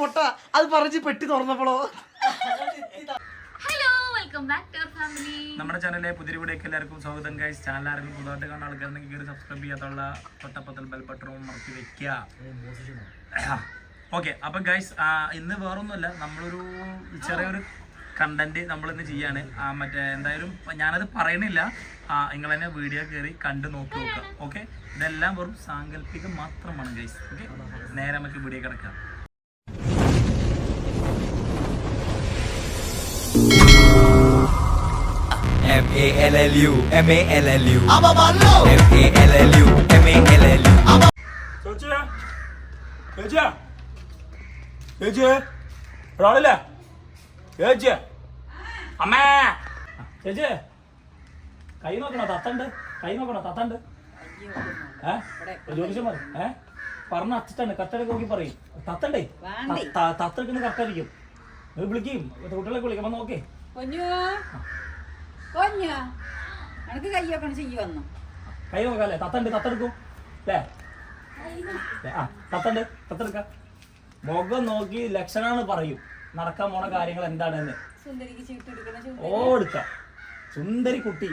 പൊട്ട. അത് പറഞ്ഞ് പെട്ടി തുറന്നപ്പോളോ? Hello welcome back to family നമ്മുടെ ചാനലിലെ പുതിയ വീഡിയോക്ക് എല്ലാവർക്കും സ്വാഗതം ഗൈസ് ചാനൽ ആരെങ്കിലും പുതുതായിട്ട് കാണാൻ ആൾക്കാരുണ്ടെങ്കിൽ കയറി സബ്സ്ക്രൈബ് ചെയ്യാത്തുള്ള തൊട്ടപ്പത്തിൽ ബെൽ ബട്ടണും മറക്കി വെക്കുക. ഓക്കെ അപ്പം ഗൈസ് ഇന്ന് വേറൊന്നുമല്ല. നമ്മളൊരു ചെറിയൊരു കണ്ടന്റ് നമ്മൾ ഇന്ന് ചെയ്യാണ്. മറ്റേ എന്തായാലും ഞാനത് പറയണില്ല. നിങ്ങൾ തന്നെ വീഡിയോ കയറി കണ്ടു നോക്കി നോക്കുക. ഓക്കെ ഇതെല്ലാം വെറും സാങ്കല്പികം മാത്രമാണ് ഗൈസ് ഓക്കെ നേരെ നമുക്ക് വീഡിയോ കിടക്കാം. A L L U M A L L U. M A L L U M A L L U. ചേച്ചിയാ? ചേച്ചിയാ? ചേച്ചി ഒരാളില്ലേ? ചേച്ചി അമ്മേ! ചേച്ചി കൈ നോക്കണോ? തത്തണ്ട്? കൈ നോക്കണോ? തത്തണ്ട്? ഏ? ജ്യോതിഷം പറ ഏ? പറഞ്ഞ അച്ചിട്ടാണ് കത്തെടുക്ക് നോക്കി പറയും. തത്തണ്ടേ? തത്തെടുക്കുന്ന ഇത് വിളിക്കും. കുട്ടികളെ വിളിക്കും. അപ്പൊ നോക്കേ. എനക്ക് കൈ നോക്കാല്ലേ? തത്തണ്ട് തത്തെടുക്കും. അല്ലേ ഏ, ആ തത്തണ്ട് തത്തെടുക്ക. മുഖം നോക്കി ലക്ഷണാണ് പറയും. നടക്കാൻ പോണ കാര്യങ്ങൾ എന്താണെന്ന്. എടുക്കണ ഓ എടുക്ക. സുന്ദരി കുട്ടി.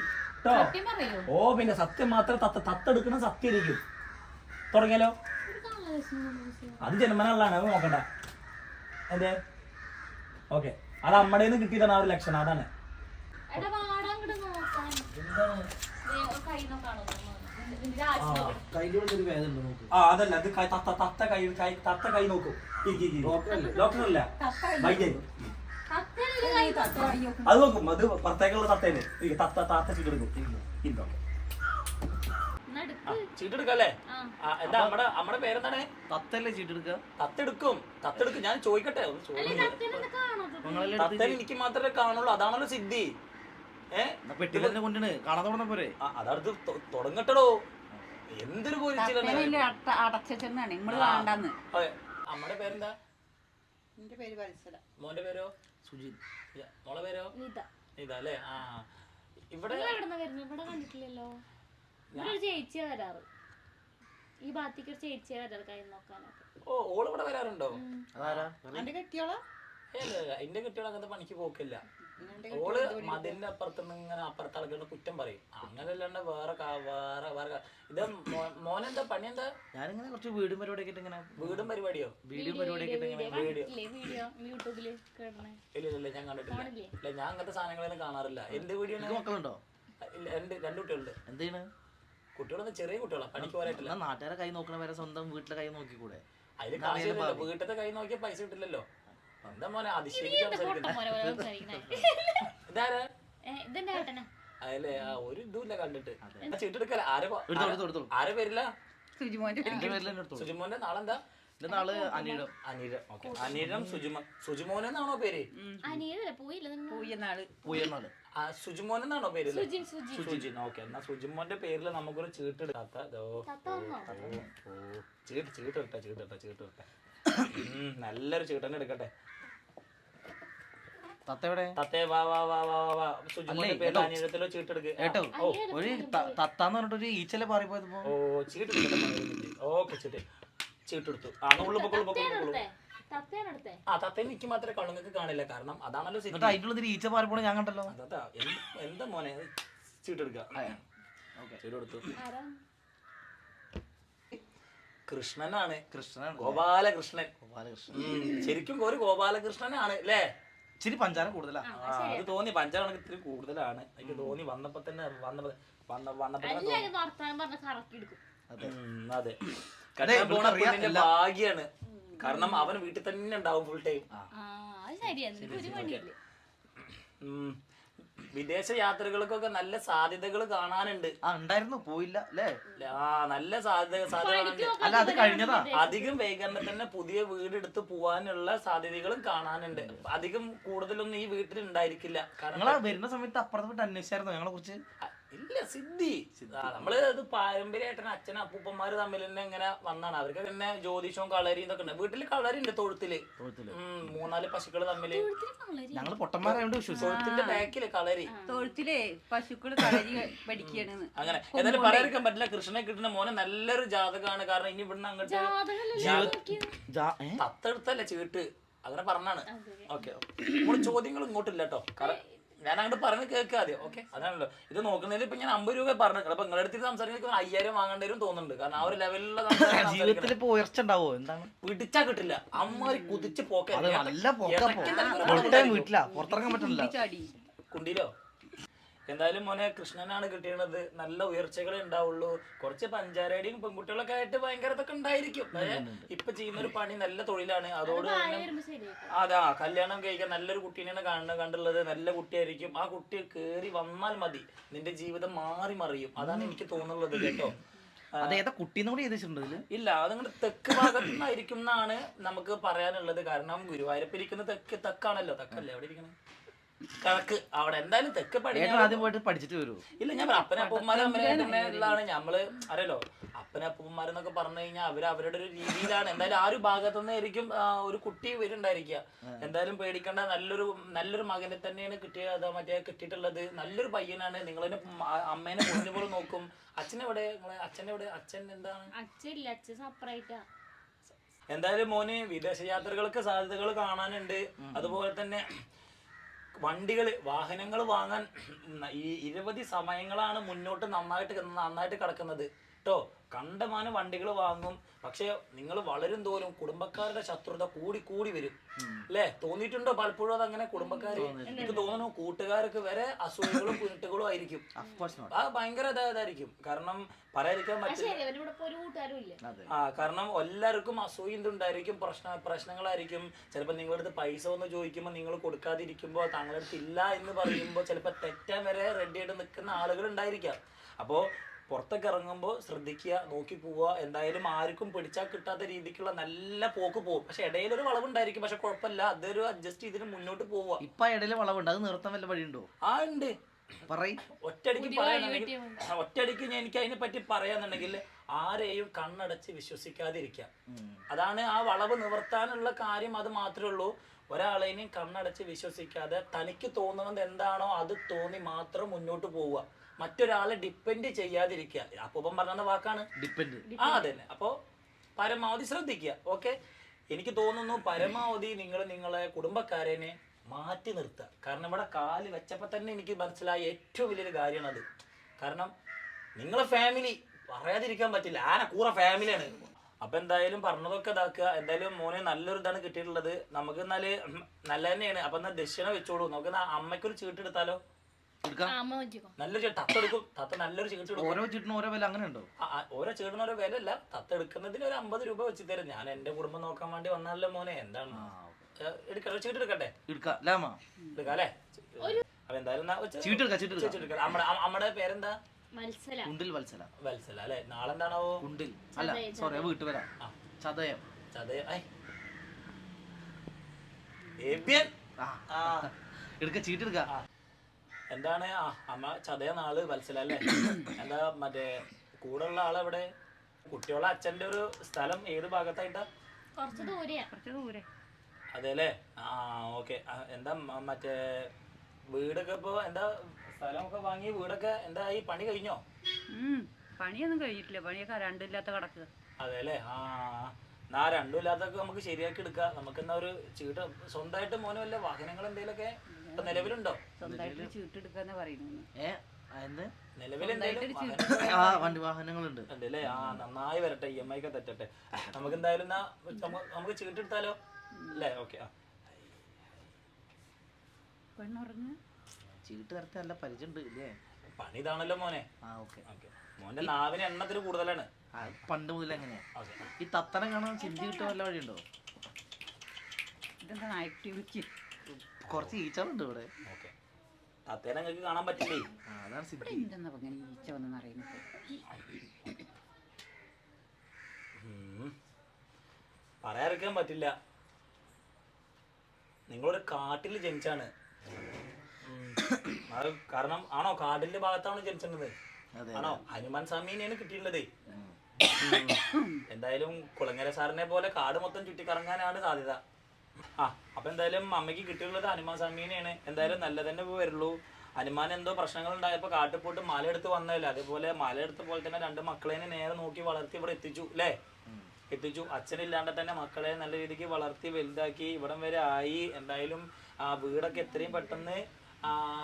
ഓ പിന്നെ സത്യം മാത്രം തത്ത തത്തെടുക്കണ സത്യം ഇരിക്കും. തുടങ്ങിയാലോ? അത് ജന്മനുള്ളതാണ് അത് നോക്കണ്ട. എന്തേ? ഓക്കെ. അത് അമ്മടേന്ന് കിട്ടിയതാണ് ആ ഒരു ലക്ഷണം അതാണ്. ആ അതല്ല അത് തത്ത തത്ത കൈ കൈ തത്ത കൈ നോക്കും. ഡോക്ടറല്ല? വൈദ്യൻ അത് നോക്കും അത് പുറത്തേക്കുള്ള തത്തേനെ. തത്ത താത്ത ചീട്ടെടുക്കും. എടുക്ക്. ചീട്ടെടുക്കല്ലേ. എന്താ നമ്മടെ നമ്മടെ പേരെന്താണ്? തത്തല്ലേ ചീട്ടെടുക്കുക തത്തെടുക്കും. തത്തെടുക്കും. ഞാൻ ചോദിക്കട്ടെ തത്തേനെ എനിക്ക് മാത്രമേ കാണുള്ളൂ. അതാണല്ലോ സിദ്ധി. കൊണ്ടാണ് കാണാൻ തുടങ്ങ പോരെ. അതടുത്ത് എന്തൊരു പോലീസിലാണ് തത്തേനെ അടച്ചാണ് നമ്മൾ കാണണ്ടെന്ന് അമ്മയുടെ പേരെന്താ? എന്റെ പേര് വത്സല. മോന്റെ പേരോ? സുജിത്. മോളെ പേരോ? അല്ലേ? ആ. ഇവിടെ കണ്ടിട്ടില്ലല്ലോ. ചേച്ചിയാ വരാറ്. ഈ ഭാഗത്തേക്ക് ഒരു ചേച്ചിയാ വരാറ് കൈ നോക്കാനൊക്കെ. ഓ ഓൾ ഇവിടെ വരാറുണ്ടോ? അതാരാ? എന്റെ കെട്ടിയോളാ? എന്റെ അങ്ങനത്തെ പണിക്ക് പോക്കില്ല. ഓൾ മതിലിന്റെ അപ്പുറത്തുനിന്ന് ഇങ്ങനെ അപ്പുറത്തെ ആൾക്കാരുടെ കുറ്റം പറയും. അങ്ങനെ അല്ലാണ്ട് വേറെ വേറെ വേറെ ഇത് മോനെന്താ പണി എന്താ ഞാനിങ്ങനെ കുറച്ച് വീടും പരിപാടിയൊക്കെ ഇങ്ങനെ വീടും പരിപാടിയോ? വീടും പരിപാടിയൊക്കെ വീഡിയോ യൂട്യൂബിൽ കേടണേ. ഇല്ല ഇല്ല, ഞാൻ കണ്ടിട്ടില്ല. ഇല്ല ഞാൻ അങ്ങനത്തെ സാധനങ്ങളൊന്നും കാണാറില്ല. എന്ത് വീഡിയോ മക്കളുണ്ടോ? ഇല്ല രണ്ട് രണ്ട് കുട്ടികളുണ്ട്. എന്ത് ചെയ്യണ് കുട്ടികളൊന്നും ചെറിയ കുട്ടികളാണ് പണിക്ക് പോരായിട്ടില്ല നാട്ടുകാരെ കൈ നോക്കണ വരെ സ്വന്തം വീട്ടിലെ കൈ നോക്കിക്കൂടെ? അതിൽ. വീട്ടിലത്തെ കൈ നോക്കിയാൽ പൈസ കിട്ടില്ലല്ലോ. എന്താ മോനെ അതിശയിക്കാൻ ഇതാരാ? ഇതെന്റെ ഏട്ടനാ? അതല്ലേ ആ ഒരു ഇതുമില്ല കണ്ടിട്ട്. ചീട്ടെടുക്കല ആരെ പേരില്ല സുജിമോന്റെ നാളെന്താ? നാൾ ഓക്കെ. അനിരം സുജിമോൻ സുജിമോൻ എന്നാണോ പേര്? സുജിമോൻ എന്നാണോ പേര്? സുജിൻ ഓക്കെ എന്നാ സുജിമോന്റെ പേരിൽ നമുക്കൊരു ചീട്ടെടുക്കാത്ത ചീട്ട് ചീട്ട് ഇട്ട ചീട്ട് ഇട്ട ചീട്ട് ഇട്ട ഉം, നല്ലൊരു ചീട്ടന്നെ എടുക്കട്ടെ. തത്ത തത്തേ വാ വാ വാ വാ വാ, വാ. സുജിമോന്റെ അല്ലേ, പേരിൽ കേട്ടോ. അനിയത്തിലോ ചീട്ട് എടുക്ക് ഏട്ടോ ഓ ഒരു ത- തത്താന്ന് പറഞ്ഞിട്ട് ഒരു ഈച്ചലെ പാറി പോയപ്പോ ആ ഉള്ളു തത്തയാണെടുത്തേ ആ എനിക്ക് മാത്രമേ കണ്ണുങ്ങൾക്ക് കാണില്ല. കാരണം അതാണല്ലോ സിനിമ സിറ്റി അതിന്റെ ഈച്ച പാറി പോണ ഞാൻ കണ്ടല്ലോ. അതാ എന്താ മോനെ? ചീട്ടെടുക്കുക കൃഷ്ണനാണ്. കൃഷ്ണൻ ഗോപാലകൃഷ്ണൻ. ഗോപാലകൃഷ്ണൻ. ശരിക്കും ഒരു ഗോപാലകൃഷ്ണനാണ് അല്ലേ? ഇച്ചിരി പഞ്ചാര കൂടുതലാണ് അത് തോന്നി. പഞ്ചാണ് ഇത്തിരി കൂടുതലാണ്. എനിക്ക് തോന്നി വന്നപ്പോ തന്നെ വന്നപ്പോ വന്ന വന്നപ്പോ അതെ. പോണ പെണ്ണിന്റെ ഭാഗ്യാണ്. കാരണം അവൻ വീട്ടിൽ തന്നെ ഉണ്ടാവും ഫുൾ ടൈം ആ. വിദേശ യാത്രകൾക്കൊക്കെ നല്ല സാധ്യതകൾ കാണാനുണ്ട്. ആ ഉണ്ടായിരുന്നു പോയില്ല അല്ലേ? ആ നല്ല സാധ്യത സാധ്യത അല്ല അത് കഴിഞ്ഞതാ? അധികം വൈകന്നെ തന്നെ പുതിയ വീട് എടുത്ത് പോവാനുള്ള സാധ്യതകളും കാണാനുണ്ട്. അധികം കൂടുതലൊന്നും ഈ വീട്ടിൽ ഉണ്ടായിരിക്കില്ല. കാരണം വരുന്ന സമയത്ത് അപ്പുറത്ത് പോയിട്ട് അന്വേഷിച്ചായിരുന്നു? ഞങ്ങളെ കുറിച്ച്? ഇല്ല സിദ്ധി. ആ, നമ്മൾ ഇത് പാരമ്പര്യമായിട്ടാണ് അച്ഛനും അപ്പൂപ്പന്മാര് തമ്മിൽ തന്നെ ഇങ്ങനെ വന്നാണ്. അവർക്ക് പിന്നെ ജ്യോതിഷവും കളരിയും ഇതൊക്കെ ഉണ്ട്. വീട്ടിൽ കളരി ഉണ്ട് തൊഴുത്തിൽ. മൂന്നാൽ പശുക്കൾ തമ്മിൽ. ഞങ്ങൾ പൊട്ടന്മാരായോണ്ട് തൊഴുത്തിന്റെ ബാക്കിൽ കളരി. തൊഴുത്തിലെ പശുക്കൾ കളരി അങ്ങനെ. എന്തായാലും പറയാതിരിക്കാൻ പറ്റില്ല. കൃഷ്ണനെ കിട്ടുന്ന മോനെ നല്ലൊരു ജാതകമാണ് കാരണം ഇനി ഇവിടുന്ന് അങ്ങോട്ട് ജാ- തത്തെടുത്തല്ലേ ചീട്ട്. അങ്ങനെ പറഞ്ഞാണ്. ഓക്കെ നമ്മൾ ചോദ്യങ്ങൾ ഇങ്ങോട്ടില്ല കേട്ടോ. കാരണം ഞാൻ അങ്ങോട്ട് പറഞ്ഞ് കേൾക്കുക ആദ്യം ഓക്കെ അതാണല്ലോ. ഇത് നോക്കുന്നതിൽ ഇപ്പൊ ഞാൻ അമ്പത് രൂപ പറഞ്ഞു അപ്പൊ നിങ്ങളുടെ അടുത്ത് സംസാരിക്കുന്ന അയ്യായിരം വാങ്ങേണ്ടി വരും തോന്നുന്നുണ്ട്. കാരണം ആ ഒരു ലെവലിലുള്ള ജീവിതത്തിൽ ഇപ്പൊ ഉയർച്ച ഉണ്ടാവോ? എന്താണ്? പിടിച്ചാ കിട്ടില്ല. അമ്മ കുതിച്ച് പോക്കെ. അത് നല്ല വീട്ടിലാ. പുറത്തിറങ്ങാൻ പറ്റില്ല ചാടി. കുണ്ടിയിലോ? എന്തായാലും മോനെ കൃഷ്ണനാണ് കിട്ടിയത് നല്ല ഉയർച്ചകളെ ഉണ്ടാവുള്ളൂ. കുറച്ച് പഞ്ചാരടിയും പെൺകുട്ടികളൊക്കെ ആയിട്ട് ഭയങ്കര ഇതൊക്കെ ഉണ്ടായിരിക്കും. ഇപ്പൊ ചെയ്യുന്ന ഒരു പണി നല്ല തൊഴിലാണ്. അതോട് അതാ കല്യാണം കഴിക്കാൻ നല്ലൊരു കുട്ടീനെയാണ് കാണുന്നത്. കണ്ടുള്ളത് നല്ല കുട്ടിയായിരിക്കും. ആ കുട്ടി കേറി വന്നാൽ മതി. നിന്റെ ജീവിതം മാറി മറിയും. അതാണ് എനിക്ക് തോന്നുന്നത് കേട്ടോ. അതേതാ കുട്ടീന്ന് കൂടി എഴുതിച്ചിട്ടുണ്ട് ഇല്ല അതങ്ങനെ തെക്ക് ഭാഗത്തു നിന്നായിരിക്കും എന്നാണ് നമുക്ക് പറയാനുള്ളത്. കാരണം ഗുരുവായൂരപ്പ് ഇരിക്കുന്ന തെക്ക് തെക്കാണല്ലോ. തെക്കല്ലേ അവിടെ ഇരിക്കുന്നത് കിഴക്ക് അവിടെ എന്തായാലും തെക്ക് പഠിക്കാൻ ആദ്യം പോയിട്ട് പഠിച്ചിട്ട് വരുമോ ഇല്ല ഞാൻ പറയാം അപ്പനപ്പന്മാരും അമ്മയുള്ളതാണ് നമ്മൾ അപ്പന അപ്പനപ്പന്മാരെന്നൊക്കെ പറഞ്ഞു കഴിഞ്ഞാൽ അവർ അവരുടെ ഒരു രീതിയിലാണ്. എന്തായാലും ആ ഒരു ഭാഗത്തു നിന്നായിരിക്കും ഒരു കുട്ടി വരുന്നുണ്ടായിരിക്കുക. എന്തായാലും പേടിക്കേണ്ട നല്ലൊരു നല്ലൊരു മകനെ തന്നെയാണ് കിട്ടിയ അതാ മറ്റേ കിട്ടിയിട്ടുള്ളത്. നല്ലൊരു പയ്യനാണ്. നിങ്ങളെ അമ്മേനെ പൊന്നു പോലെ നോക്കും. അച്ഛനെവിടെ നിങ്ങളെ അച്ഛനെവിടെ അച്ഛൻ എന്താണ്? അച്ഛൻ സെപ്പറേറ്റാ എന്തായാലും മോന് വിദേശ യാത്രകൾക്ക് സാധ്യതകൾ കാണാനുണ്ട്. അതുപോലെ തന്നെ വണ്ടികൾ വാഹനങ്ങൾ വാങ്ങാൻ ഈ ഇരുപതി സമയങ്ങളാണ് മുന്നോട്ട് നന്നായിട്ട് നന്നായിട്ട് കിടക്കുന്നത്. കേട്ടോ കണ്ടമാനം വണ്ടികൾ വാങ്ങും. പക്ഷെ നിങ്ങൾ വളരും തോറും കുടുംബക്കാരുടെ ശത്രുത കൂടി കൂടി വരും. അല്ലേ? തോന്നിയിട്ടുണ്ടോ പലപ്പോഴും അതങ്ങനെ കുടുംബക്കാര്? എനിക്ക് തോന്നുന്നു കൂട്ടുകാർക്ക് വരെ അസുഖങ്ങളും കുരുട്ടുകളും ആയിരിക്കും. ആ ഭയങ്കര ഇതാ- ഇതായിരിക്കും. കാരണം പറയാതിരിക്കാൻ പറ്റില്ല. ആ കാരണം എല്ലാവർക്കും അസൂയ ഉണ്ടായിരിക്കും പ്രശ്ന പ്രശ്നങ്ങളായിരിക്കും. ചിലപ്പോൾ നിങ്ങളുടെ അടുത്ത് പൈസ ഒന്ന് ചോദിക്കുമ്പോൾ നിങ്ങൾ കൊടുക്കാതിരിക്കുമ്പോൾ താങ്കളുടെ അടുത്ത് ഇല്ല എന്ന് പറയുമ്പോ ചിലപ്പോൾ തെറ്റാൻ വരെ റെഡി ആയിട്ട് നിൽക്കുന്ന ആളുകൾ ഉണ്ടായിരിക്കാം. അപ്പോൾ പുറത്തൊക്കെ ഇറങ്ങുമ്പോൾ ശ്രദ്ധിക്കുക നോക്കി പോവുക. എന്തായാലും ആർക്കും പിടിച്ചാൽ കിട്ടാത്ത രീതിക്കുള്ള നല്ല പോക്ക് പോകും പക്ഷെ ഇടയിൽ ഒരു വളവുണ്ടായിരിക്കും. പക്ഷെ കുഴപ്പമില്ല. അതൊരു അഡ്ജസ്റ്റ് ചെയ്തിട്ട് മുന്നോട്ട് പോവുക. ഇപ്പൊ ഇടയിൽ വളവുണ്ട്. അത് നിർത്താൻ വല്ല വഴിയുണ്ടോ? ആ ഉണ്ട്. പറയ്. ഒറ്റടിക്ക് ഒറ്റയടിക്ക് ഞാൻ എനിക്ക് അതിനെ പറ്റി പറയാന്നുണ്ടെങ്കിൽ ആരെയും കണ്ണടച്ച് വിശ്വസിക്കാതിരിക്കുക. അതാണ് ആ വളവ് നിവർത്താനുള്ള കാര്യം. അത് മാത്രമേ ഉള്ളൂ. ഒരാളെയും കണ്ണടച്ച് വിശ്വസിക്കാതെ തനിക്ക് തോന്നുന്നത് എന്താണോ അത് തോന്നി മാത്രം മുന്നോട്ട് പോവുക. മറ്റൊരാളെ ഡിപ്പെൻഡ് ചെയ്യാതിരിക്കുക. അപ്പം പറഞ്ഞ വാക്കാണ് ഡിപ്പെൻഡ് ആ അതെ തന്നെ അപ്പോൾ പരമാവധി ശ്രദ്ധിക്കുക. ഓക്കെ? എനിക്ക് തോന്നുന്നു പരമാവധി നിങ്ങൾ നിങ്ങളെ കുടുംബക്കാരനെ മാറ്റി നിർത്തുക. കാരണം ഇവിടെ കാൽ വെച്ചപ്പോൾ തന്നെ എനിക്ക് മനസ്സിലായ ഏറ്റവും വലിയൊരു കാര്യമാണ് അത് കാരണം നിങ്ങളെ ഫാമിലി പറയാതിരിക്കാൻ പറ്റില്ല. ആന കൂറ ഫാമിലിയാണ് അപ്പൊ എന്തായാലും പറഞ്ഞതൊക്കെ ഇതാക്കുക. എന്തായാലും മോനെ നല്ലൊരു ഇതാണ് കിട്ടിയിട്ടുള്ളത്. നമുക്ക് എന്നാൽ നല്ല തന്നെയാണ് അപ്പൊ എന്നാ ദക്ഷിണ വെച്ചോളൂ. നമുക്ക് അമ്മയ്ക്കൊരു ചീട്ടെടുത്താലോ എടുക്കാം. നല്ലൊരു ചീട്ട് തത്തെടുക്കും തത്ത നല്ലൊരു ചീട്ട് എടുക്കും. ഓരോ ചീട്ടിനും ഓരോ വില അങ്ങനെ ഉണ്ടോ? ഓരോ ചീടിന് ഓരോ വില അല്ല തത്ത എടുക്കുന്നതിന് ഒരു അമ്പത് രൂപ വെച്ച് തരും. ഞാൻ എന്റെ കുടുംബം നോക്കാൻ വേണ്ടി വന്നാലല്ലോ മോനെ. എന്താണ്? ഏ, എടുക്കട്ടെ ചീട്ട് എടുക്കട്ടെ? എടുക്കാം. ലാമ എടുക്കാം അല്ലേ? അപ്പൊ എന്തായാലും ചീട്ടെടുക്കാം ചീട്ടെടുക്കാം ചീട്ട് എടുക്കാം നമ്മുടെ അമ്മ- അമ്മയുടെ പേരെന്താ? കുണ്ടിൽ വത്സല. വത്സല അല്ലെ? നാളെന്താണാവോ? കുണ്ടിൽ. അല്ല സോറി വീട്ടു വരാം. ചതയം. ചതയം. എടുക്ക ചീട്ടെടുക്ക ആ. എന്താണ്? ആ അമ്മ ചതയ നാൾ വത്സല അല്ലേ എന്താ മറ്റേ കൂടെ ഉള്ള ആളെവിടെ? കുട്ടികളെ അച്ഛന്റെ ഒരു സ്ഥലം ഏത് ഭാഗത്തായിട്ടാ? കുറച്ച് ദൂരെയാ. കുറച്ച് ദൂരെ. അതെല്ലേ ആ ഓക്കെ. എന്താ മറ്റേ വീടൊക്കെ ഇപ്പൊ എന്താ സ്ഥലമൊക്കെ വാങ്ങി വീടൊക്കെ എന്താ ഈ പണി കഴിഞ്ഞോ. പണിയൊന്നും കഴിഞ്ഞിട്ടില്ല. പണിയൊക്കെ രണ്ടില്ലാത്ത കിടക്കുക അതെല്ലേ ആ. എന്നാ രണ്ടും ഇല്ലാത്തൊക്കെ നമുക്ക് ശരിയാക്കി എടുക്കാം. നമുക്ക് എന്നാ ഒരു ചീട്ട് സ്വന്തമായിട്ട് മോനും വല്ല വാഹനങ്ങൾ എന്തെങ്കിലുമൊക്കെ ഇപ്പൊ നിലവിലുണ്ടോ? സ്വന്തമായിട്ട് ചീട്ടെടുക്കാന്നാ ആ, ആ വണ്ടി വാഹനങ്ങളുണ്ട്. ആ നന്നായി വരട്ടെ ഇ എം ഐ ഒക്കെ തെറ്റട്ടെ. നമുക്ക് എന്തായാലും നമുക്ക് ചീട്ടെടുത്താലോ അല്ലേ? ഓക്കെ ആ. പെണ്ണുറങ്ങ്. ചീട്ട് തരത്തെ നല്ല പരിചയം ഇല്ലേ? പണി ഇതാണല്ലോ മോനെ. ആ ഓക്കെ. ഓക്കെ. മോന്റെ നാവിന് എണ്ണത്തിന് കൂടുതലാണ്. ആ പണ്ട് മുതൽ എങ്ങനെയാ ഈ തത്തനെ കാണാൻ ചിന്തി കിട്ടുക വല്ല വഴിയുണ്ടോ? ഇതെന്താണ് ആക്ടിവിറ്റി കുറച്ച് ഈച്ചറുണ്ട് ഇവിടെ. ഓക്കെ. നിങ്ങൾക്ക് കാണാൻ പറ്റില്ലേ? ആ അതാണ് സിദ്ധി. എന്തെന്നാ ഇങ്ങനെ ഈച്ച വന്നെന്ന് അറിയുന്നത്? ഉം. പറയാതിരിക്കാൻ പറ്റില്ല. നിങ്ങളൊരു കാട്ടിൽ ജനിച്ചാണ്. ഉം. അത് കാരണം ആണോ? കാടിന്റെ ഭാഗത്താണോ ജനിച്ചിട്ടുള്ളത് അതെ ആണോ? ഹനുമാൻ സ്വാമിനെയാണ് കിട്ടിയിട്ടുള്ളത്. എന്തായാലും കുളങ്ങര സാറിനെ പോലെ കാട് മൊത്തം ചുറ്റിക്കറങ്ങാനാണ് സാധ്യത. ആ അപ്പൊ എന്തായാലും അമ്മയ്ക്ക് കിട്ടിയുള്ളത് ഹനുമാൻ സ്വാമീനെയാണ്. എന്തായാലും നല്ല തന്നെ വരുള്ളൂ. ഹനുമാൻ എന്തോ പ്രശ്നങ്ങൾ ഉണ്ടായപ്പോ കാട്ടിൽ പോയിട്ട് മല എടുത്ത് വന്നതല്ലേ? അതേപോലെ മല എടുത്ത പോലെ തന്നെ രണ്ട് മക്കളെ നേരെ നോക്കി വളർത്തി ഇവിടെ എത്തിച്ചു അല്ലേ? എത്തിച്ചു. അച്ഛനില്ലാണ്ട് തന്നെ മക്കളെ നല്ല രീതിക്ക് വളർത്തി വലുതാക്കി ഇവിടം വരെ ആയി. എന്തായാലും ആ വീടൊക്കെ എത്രയും പെട്ടെന്ന്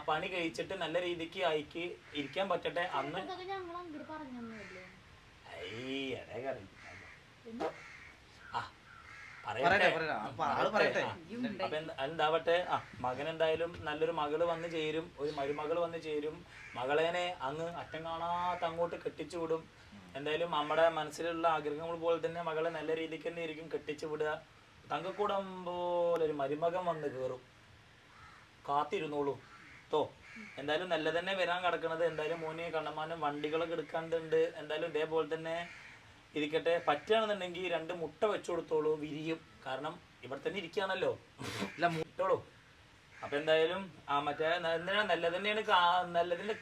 പണി കഴിച്ചിട്ട് നല്ല രീതിക്ക് ആയിക്ക് ഇരിക്കാൻ പറ്റട്ടെ. അന്ന് എന്താവട്ടെ? ആ മകൻ എന്തായാലും നല്ലൊരു മകൾ വന്ന് ചേരും. ഒരു മരുമകൾ വന്ന് ചേരും. മകളേനെ അങ്ങ് അറ്റം കാണാത്ത അങ്ങോട്ട് കെട്ടിച്ചു വിടും. എന്തായാലും നമ്മുടെ മനസ്സിലുള്ള ആഗ്രഹങ്ങൾ പോലെ തന്നെ മകളെ നല്ല രീതിക്ക് തന്നെ ആയിരിക്കും കെട്ടിച്ചു വിടുക. തങ്കക്കൂടം പോലെ ഒരു മരുമകൻ വന്ന് കേറും. കാത്തിരുന്നോളൂ. തോ എന്തായാലും നല്ല തന്നെ വരാൻ കിടക്കണത്. എന്തായാലും മോനെ കണ്ണമാനം വണ്ടികളൊക്കെ എടുക്കാണ്ടുണ്ട്. എന്തായാലും ഇതേപോലെ തന്നെ ഇരിക്കട്ടെ. പറ്റുകയാണെന്നുണ്ടെങ്കിൽ രണ്ട് മുട്ട വെച്ചു കൊടുത്തോളൂ വിരിയും. കാരണം ഇവിടെ തന്നെ ഇരിക്കുകയാണല്ലോ. ഇല്ല മുട്ടോളൂ അപ്പൊ എന്തായാലും ആ മറ്റേ ന- എന്തിനാ നല്ല തന്നെയാണ് കാ- നല്ലതിന്റെ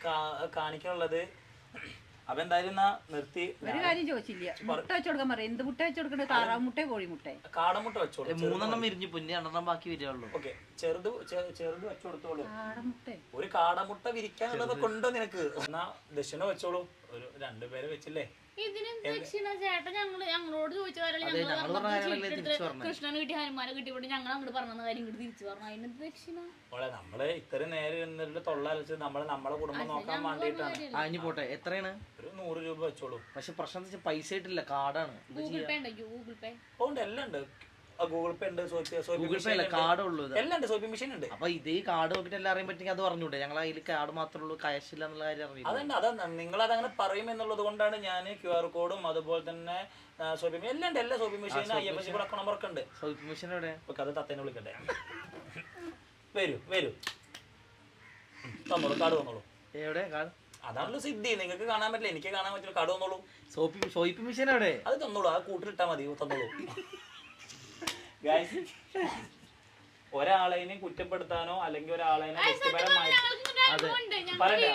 കാണിക്കാനുള്ളത്? അപ്പൊ എന്തായാലും എന്നാ നിർത്തി ഒരു കാര്യം ചോദിച്ചില്ല. മുട്ട വെച്ചു കൊടുക്കാൻ പറയാം. എന്ത് മുട്ട വെച്ചു കൊടുക്കണ്ടത് താറാവ് മുട്ട കോഴിമുട്ട കാടമുട്ട വെച്ചോളൂ മൂന്നെണ്ണം വിരിഞ്ഞു പിന്നെ രണ്ടെണ്ണം ബാക്കി വരികയുള്ളൂ. ഓക്കെ. ചെറുത് ചെറുത് വെച്ചു കൊടുത്തോളൂ. കാടമുട്ട ഒരു കാടമുട്ട വിരിക്കാനുള്ളത് കൊണ്ടോ നിനക്ക്? എന്നാ ദക്ഷിണ വെച്ചോളൂ. ഒരു രണ്ടുപേരെ വെച്ചില്ലേ? ഇതിന് ദക്ഷിണ ചേട്ടൻ ഞങ്ങൾ ഞങ്ങളോട് ചോദിച്ച കാര്യം. കൃഷ്ണന് കിട്ടി ഹനുമാനെ കിട്ടിയപ്പോൾ ഞങ്ങൾ അങ്ങോട്ട് പറഞ്ഞ കാര്യം ഇങ്ങോട്ട് തിരിച്ചു പറഞ്ഞു. അതിന് ദക്ഷിണ മോളെ നമ്മൾ ഇത്രയും നേരെ ഇരുന്നിട്ട് തൊള്ളരച്ച് നമ്മൾ നമ്മളെ കുടുംബം നോക്കാൻ വേണ്ടിയിട്ടാണ്. ആ ഇനി പോട്ടെ. എത്രയാണ്? ഒരു നൂറ് രൂപ വെച്ചോളൂ. പക്ഷെ പ്രശ്നം പൈസ ആയിട്ടില്ല കാർഡാണ് ഗൂഗിൾ പേ ഉണ്ട് ഗൂഗിൾ പേ. അതുകൊണ്ട് എല്ലാം ഉണ്ട്. ഗൂഗിൾ പേ ഉണ്ട് സോപ്പി ഗൂഗിൾ പേ അല്ല കാർഡേ ഉള്ളൂ എല്ലാം ഉണ്ട് മെഷീൻ ഉണ്ട്. അപ്പൊ ഇതേ കാർഡ് നോക്കിട്ട് എല്ലാം അറിയാൻ പറ്റുമെങ്കിൽ അത് പറഞ്ഞൂടെ ഞങ്ങൾ അതിൽ കാർഡ് മാത്രമേ ഉള്ളൂ ഇല്ല എന്നുള്ള കാര്യം അറിയില്ല അതുണ്ട് അതാ നിങ്ങൾ അതങ്ങനെ പറയും എന്നുള്ളത് കൊണ്ടാണ് ഞാൻ ക്യു ആർ കോഡും അതുപോലെ തന്നെ എല്ലാം ഉണ്ട് എല്ലാ സോപ്പി മെഷീനും ഐ എഫ് എസ് കൂടെ അക്കൗണ്ട് നമ്പറൊക്കെ ഉണ്ട്. സോപ്പിംഗ് മെഷീൻ എവിടെ? ഓക്കെ അത് തത്തേനെ വിളിക്കട്ടെ. വരൂ വരൂ. തന്നോളൂ കാർഡ് തന്നോളൂ എവിടെ? കാർഡ് അതാണല്ലോ സിദ്ധി. നിങ്ങൾക്ക് കാണാൻ പറ്റില്ല എനിക്ക് കാണാൻ പറ്റില്ല കാർഡ് തന്നോളൂ സോപ്പി സോയിപ്പ് മെഷീൻ എവിടെ? അത് തന്നോളൂ ആ കൂട്ടിലിട്ടാ മതി തന്നോളൂ. Guys, ഒരാളെയും കുറ്റപ്പെടുത്താനോ അല്ലെങ്കിൽ ഒരാളെ പറയട്ടെ,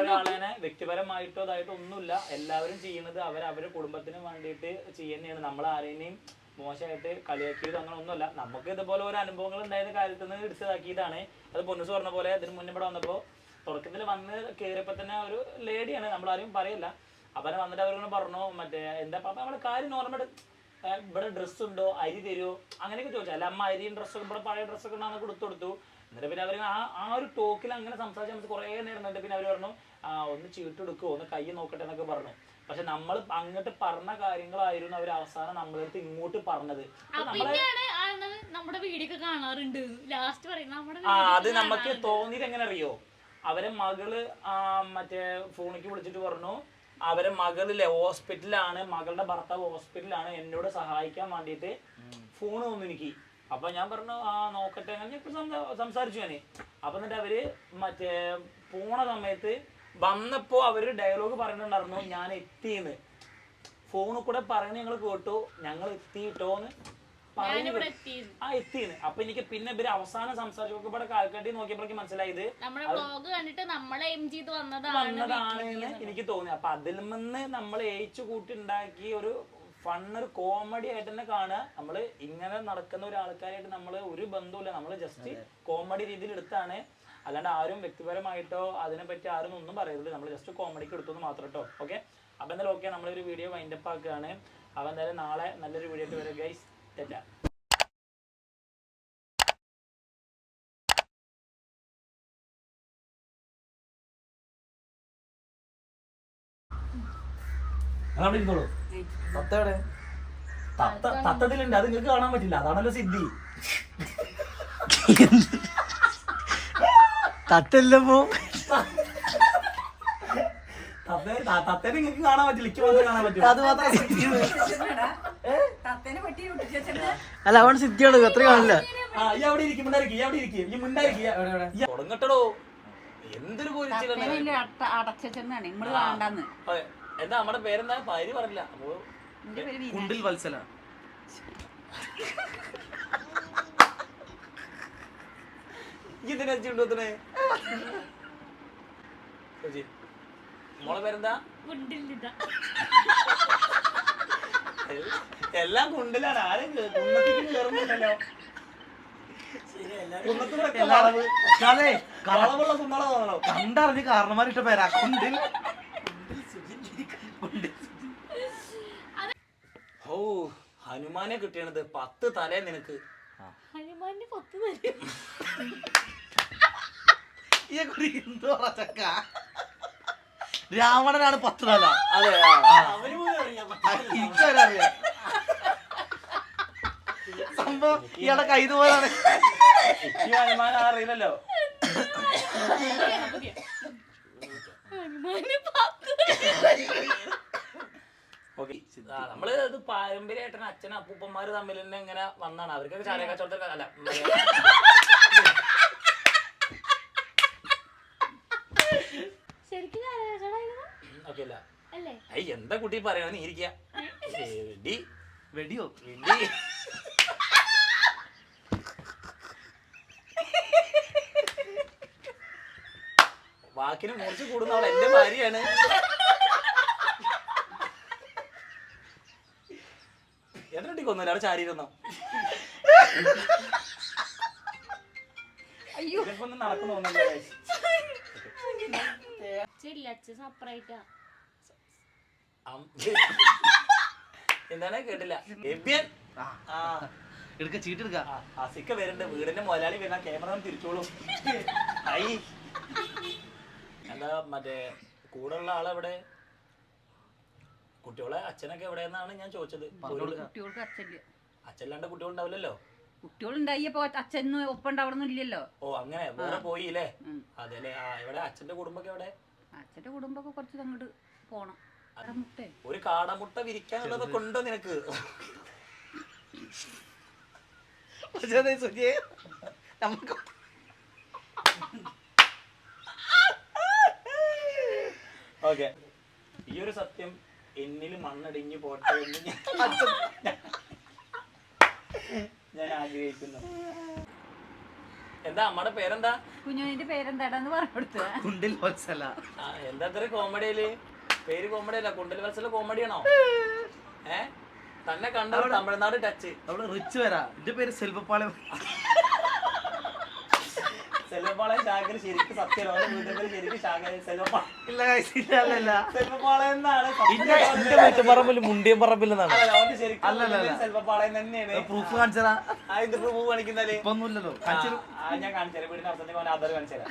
ഒരാളെനെ വ്യക്തിപരമായിട്ടോ ഇതായിട്ടോ ഒന്നുമില്ല. എല്ലാവരും ചെയ്യുന്നത് അവർ അവരുടെ കുടുംബത്തിന് വേണ്ടിയിട്ട് ചെയ്യുന്നതാണ്. നമ്മൾ ആരെയും മോശമായിട്ട് കളിയാക്കിയത് അങ്ങനെ ഒന്നുമല്ല. നമുക്ക് ഇതുപോലെ ഒരു അനുഭവങ്ങൾ ഉണ്ടായിരുന്ന കാര്യത്തിൽ നിന്ന് എടുത്തതാക്കിയതാണ്. അത് പൊന്നുസ് പറഞ്ഞ പോലെ ഇതിന് മുന്നേ ഇവിടെ വന്നപ്പോൾ തുടക്കത്തിൽ വന്ന് കയറിയപ്പോൾ തന്നെ ഒരു ലേഡിയാണ് നമ്മളാരും പറയില്ല. അപ്പം വന്നിട്ട് അവരോട് പറഞ്ഞു മറ്റേ എന്താ പാപ്പ നമ്മുടെ കാര്യം നോർമൽ ഇവിടെ ഡ്രസ്സ് ഉണ്ടോ? അരി തരുമോ അങ്ങനെയൊക്കെ ചോദിച്ചു. അല്ല അമ്മ അരിയും ഡ്രസ്സൊക്കെ ഇവിടെ പഴയ ഡ്രസ്സൊക്കെ ഉണ്ടെന്ന് കൊടുത്തു കൊടുത്തു. എന്നിട്ട് പിന്നെ അവർ ആ ആ ഒരു ടോക്കിൽ അങ്ങനെ സംസാരിച്ച് നമുക്ക് കുറേ നേരം നിന്നിട്ട് പിന്നെ അവർ പറഞ്ഞു ആ ഒന്ന് ചീട്ടെടുക്കുമോ ഒന്ന് കൈ നോക്കട്ടെ എന്നൊക്കെ പറഞ്ഞു. പക്ഷെ നമ്മൾ അങ്ങോട്ട് പറഞ്ഞ കാര്യങ്ങളായിരുന്നു അവർ അവസാനം നമ്മളടുത്ത് ഇങ്ങോട്ട് പറഞ്ഞത്. നമ്മുടെ കാണാറുണ്ട്. ലാസ്റ്റ് പറയുന്നത് ആ അത് നമുക്ക്. തോന്നിയത് എങ്ങനെ അറിയോ അവരെ മകൾ ആ, മറ്റേ ഫോണിക്ക് വിളിച്ചിട്ട് പറഞ്ഞു അവരെ മകളിലെ ഹോസ്പിറ്റലാണ് മകളുടെ ഭർത്താവ് ഹോസ്പിറ്റലാണ് എന്നോട് സഹായിക്കാൻ വേണ്ടിയിട്ട് ഫോൺ വന്നു എനിക്ക്. അപ്പൊ ഞാൻ പറഞ്ഞു ആ നോക്കട്ടെ ഞാൻ സംസാരിച്ചു ഞാൻ. അപ്പൊ എന്നിട്ട് അവർ മറ്റേ പോണ സമയത്ത് വന്നപ്പോ അവർ ഡയലോഗ് പറഞ്ഞിട്ടുണ്ടായിരുന്നു ഞാൻ എത്തിന്ന് ഫോണിൽ കൂടെ പറയണ ഞങ്ങൾ കേട്ടു ഞങ്ങൾ എത്തിയിട്ടോന്ന്. പറഞ്ഞു ആ എത്തിന്ന് അപ്പൊ എനിക്ക് പിന്നെ ഇവർ അവസാനം സംസാരിച്ചു ഇവിടെ കാൽക്കട്ടി നോക്കിയപ്പോഴേക്ക് മനസ്സിലായത് നമ്മളെ ബ്ലോഗ് കണ്ടിട്ട് നമ്മളെ എം ചെയ്ത് വന്നതാണ് എന്ന് എനിക്ക് തോന്നി. അപ്പൊ അതിൽ നിന്ന് നമ്മൾ ഏച്ചു കൂട്ടി ഉണ്ടാക്കി ഒരു ഫണ്ണൊരു കോമഡി ആയിട്ട് തന്നെ കാണുക. നമ്മൾ ഇങ്ങനെ നടക്കുന്ന ഒരു ആൾക്കാരായിട്ട് നമ്മൾ ഒരു ബന്ധവുമില്ല. നമ്മൾ ജസ്റ്റ് കോമഡി രീതിയിൽ എടുത്താണ്. അല്ലാണ്ട് ആരും വ്യക്തിപരമായിട്ടോ അതിനെപ്പറ്റി ആരും ഒന്നും പറയരുത്. നമ്മൾ ജസ്റ്റ് കോമഡിക്ക് എടുത്തു മാത്രം കേട്ടോ. ഓക്കെ അപ്പൊ എന്തായാലും ഓക്കെ നമ്മളൊരു വീഡിയോ വൈൻഡപ്പ് ആക്കുകയാണ്. അപ്പൊ എന്തായാലും നാളെ നല്ലൊരു വീഡിയോ ആയിട്ട് വരും ഗൈസ് ഇരുന്നോളൂ പത്ത് തത്ത തത്തത്തിലുണ്ട്. അത് നിങ്ങൾക്ക് കാണാൻ പറ്റില്ല. അതാണല്ലോ സിദ്ധി. തത്തല്ലപ്പോ തത്തേനെ കാണാൻ പറ്റില്ല. എനിക്ക് മാത്രമേ കാണാൻ പറ്റൂ അത് മാത്രം അല്ല അവൻ സിദ്ധിയാണ് അത്ര കാണില്ല ആ ഈ അവിടെ ഇരിക്കും മിണ്ടായിരിക്കും ഈ അവിടെ ഇരിക്കും ഈ മിണ്ടായിരിക്കും തുടങ്ങട്ടടോ. എന്തൊരു പോരിച്ചില്ല അടച്ചാണ് നമ്മൾ വേണ്ടാന്ന്. എന്താ നമ്മുടെ പേരെന്താ? പേര് പറഞ്ഞില്ല കുണ്ടിൽ വത്സല ഈ എന്തിനാ ചുണ്ടുത്തണേ മോളെ പേരെന്താ? എല്ലാം കുണ്ടിലാണ് ആരും കണ്ടറിഞ്ഞ് കാരണമാരിട്ട പേരാ. കുണ്ടിൽ ഓ ഹനുമാനെ കിട്ടിയണത് പത്ത് തലേ നിനക്ക്. ഹനുമാനെ പത്ത് കുടി എന്തോ ചക്ക രാവണനാണ് പത്ത് തല അതെ എനിക്കറിയാം സംഭവം ഇയാളെ കൈത് പോലാണ് അറിയില്ലല്ലോ. നമ്മൾ ഇത് പാരമ്പര്യമായിട്ടാണ് അച്ഛനും അപ്പൂപ്പന്മാര് തമ്മിൽ തന്നെ ഇങ്ങനെ വന്നാണ് അവർക്കൊക്കെ ചാരക്കച്ചവടത്തിൽ അല്ല ശരിക്കും ഐ എന്താ കുട്ടി പറയണ നീ ഇരിക്കുക വെടി. വെടിയോ? വെടി. വാക്കിന് മുറിച്ച് കൂടുന്ന അവൾ എന്റെ ഭാര്യയാണ്. എന്നിട്ട് കൊന്നില്ല? അവിടെ ചാരിയിരുന്നോ അയ്യോ. നടക്കുന്നു തോന്നുന്നില്ല ചെല്ല അച്ഛൻ സെപ്പറേറ്റാ അം- എന്താണ്? കേട്ടില്ല. എബിയൻ? എടുക്ക ചീട്ടെടുക്ക ആ, അസിക്ക വരുന്നുണ്ട്. വീടിന്റെ മുതലാളി വരുന്ന ക്യാമറ തിരിച്ചോളൂ. ഐ. എന്താ മറ്റേ കൂടെ ഉള്ള ആളെവിടെ? കുട്ടികളെ അച്ഛനൊക്കെ എവിടെയെന്നാണ് ഞാൻ ചോദിച്ചത്. കുട്ടികൾക്ക് അച്ഛല്ല അച്ഛല്ലാണ്ട് കുട്ടികളുണ്ടാവില്ലല്ലോ? കുട്ടികളുണ്ടായിപ്പോ അച്ഛനും ഒപ്പം ഉണ്ടാവണമെന്നില്ലല്ലോ ഓ അങ്ങനെ. വേറെ പോയില്ലേ? അതെ അതെല്ലേ? ആ എവിടെ? അച്ഛന്റെ കുടുംബമൊക്കെ എവിടെ? അച്ഛന്റെ കുടുംബമൊക്കെ കുറച്ച് അങ്ങോട്ട് പോണം. ഒരു കാടമുട്ട വിരിക്കാനുള്ളതൊക്കെ ഉണ്ടോ നിനക്ക്? പക്ഷേ അതെ സുഖിയെ നമുക്ക് ഓക്കെ. ഈ ഒരു സത്യം എന്നിൽ മണ്ണടിഞ്ഞു പോട്ടെ എന്ന് ഞാൻ ഞാൻ ആഗ്രഹിക്കുന്നു. എന്താ അമ്മയുടെ പേരെന്താ? കുഞ്ഞുവിന്റെ പേരെന്താടാന്ന് പറഞ്ഞു കൊടുത്തത് എന്താ ഇത്ര കോമഡിയിൽ പേര് കോമഡി അല്ല കുണ്ടൽ വത്സല കോമഡിയാണോ? ഏ? തന്നെ കണ്ട തമിഴ്നാട് ടച്ച്. അവിടെ റിച്ച് വരാ. എന്റെ പേര് സെൽവപ്പാളയം സെൽവപ്പാളയം ശാഖയിൽ ശരിക്കും സത്യമാണ് ശരിക്കും ശാഖ സെൽവപ്പാളയം വീട്ടുപറമ്പിൽ മുണ്ടിയം പറമ്പിൽ. സെൽവപ്പാളയം തന്നെയാണ്. പ്രൂഫ് കാണിച്ചതാ. പ്രൂഫ് കാണിക്കുന്നാൽ ഇപ്പൊ ഒന്നുമില്ലല്ലോ ആ, ആ, ഞാൻ കാണിച്ചു തരാം വീടിന്റെ അവസരത്തിൽ ആധാർ കാണിച്ചു തരാം